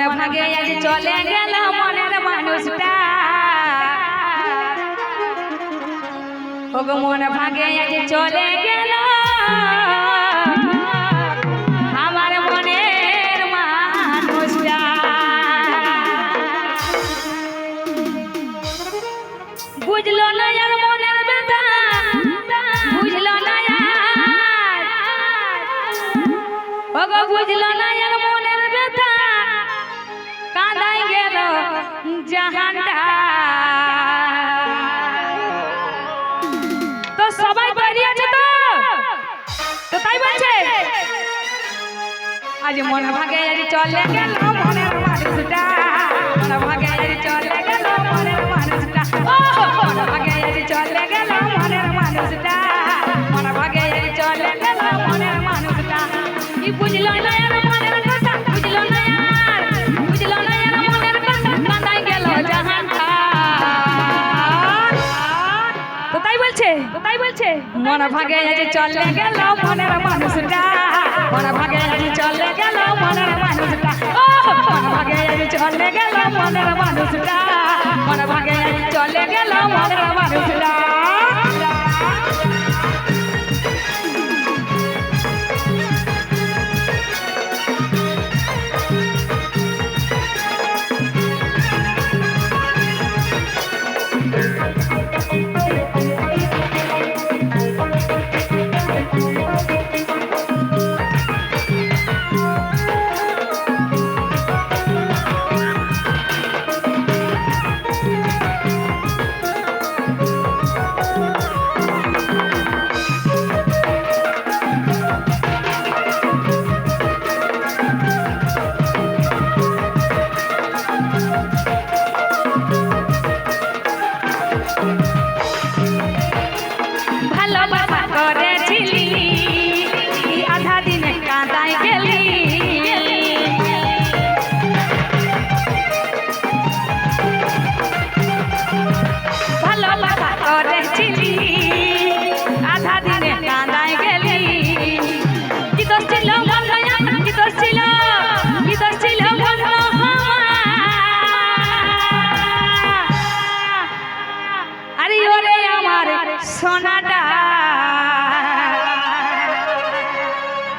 মন ভাগে আজ চলে গেল মনের মানুষটা। ওগো মন ভাগে আজ চলে গেল আজ মন ভাগে চলে গেল মনের মানুষটা মন ভাগে চলে গেল মন ভাগে আজ চলে গেল মনের মানুষটা। মন ভাগে আজ চলে গেল মনের মানুষটা। মন ভাগে আজ চলে গেল মনের মানুষটা। মন ভাগে আজ চলে গেল মনের মানুষটা। সোনাটা।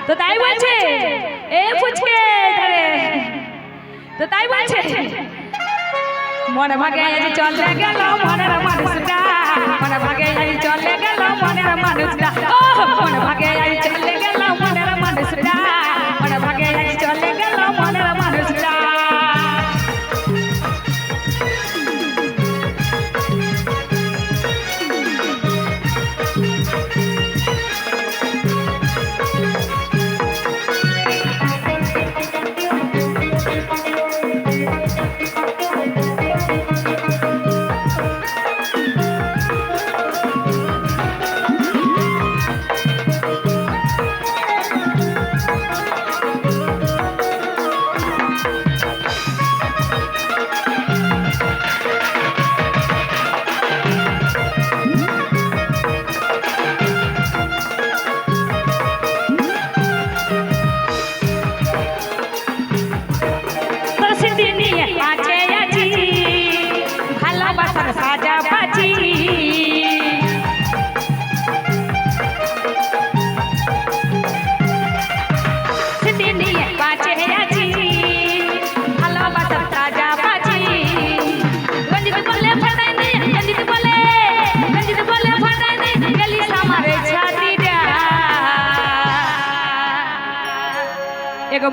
তো তাই বলছে এ পুচকে তো তাই বলছে। মনে ভাগে চল দেখে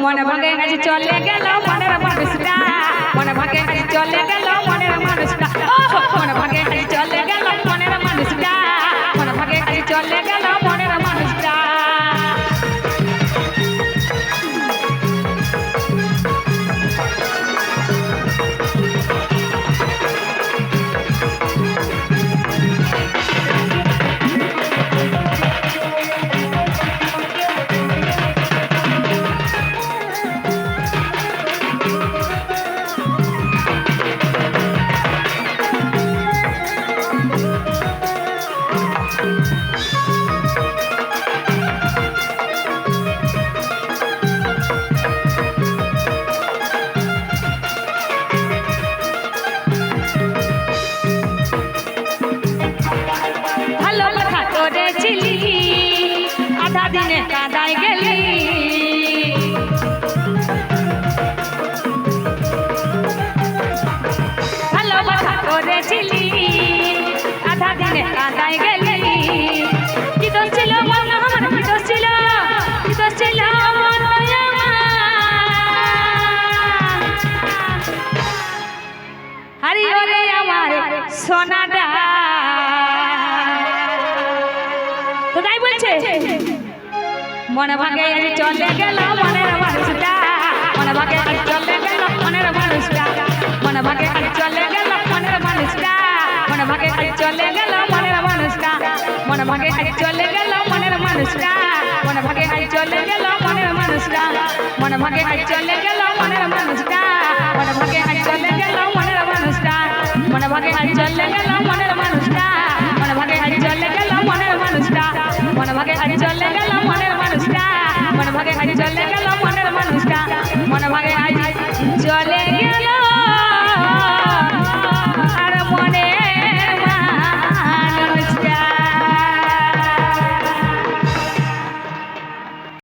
মনে ভাঙে আজ চলে গেল মনের মানুষটা। মনে ভাঙে আজ চলে গেল মনের মানুষটা। মনে ভাঙে আজ চলে সোনাটা তো তাই বলছে? মনে ভাগে চলে গেল, মনের মানুষটা। মনে ভাগে চলে গেল, মনের মানুষটা। মনে ভাগে চলে গেল, মনের মানুষটা। মনে ভাগে চলে গেল, মনের মানুষটা। মনে ভাগে চলে গেল, মনের মানুষটা। মনে ভাগে চলে গেল, মনের মানুষটা। মনে ভাগে চলে গেল, মনের মানুষটা। মনে ভাগে চলে গেল, মনের জলে